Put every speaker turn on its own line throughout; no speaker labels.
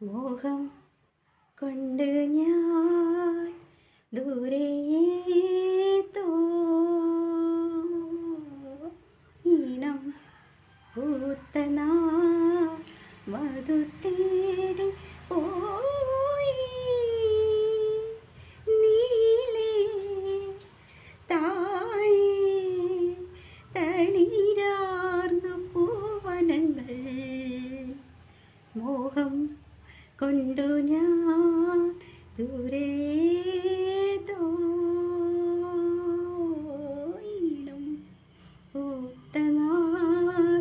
മോഹം കൊണ്ട് ഞാൻ ദൂരേതോ ഈണം പൂത്തനാൾ മധു തേടി പോയി. മോഹം കൊണ്ടു ഞാൻ ദൂരെ ഈണം പൂത്തനാൾ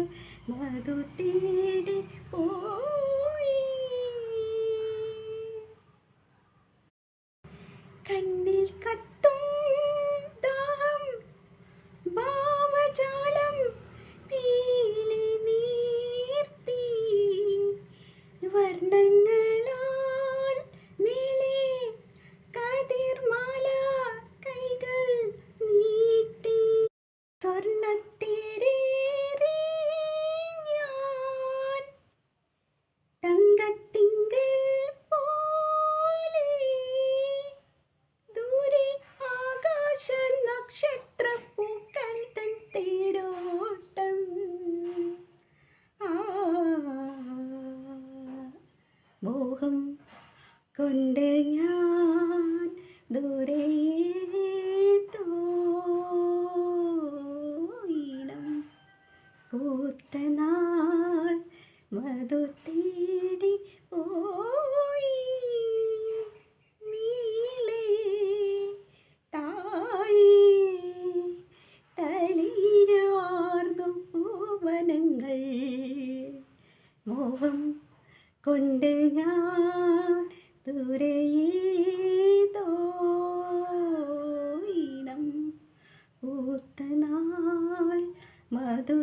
മധു പൂത്തനാൾ മധു തേടി പോയി. നീലേ താഴെ തളിരാർന്നു പൂവനങ്ങൾ മോഹം കൊണ്ട് ഞാൻ ദൂരേതോ. ഈണം പൂത്തനാൾ മധു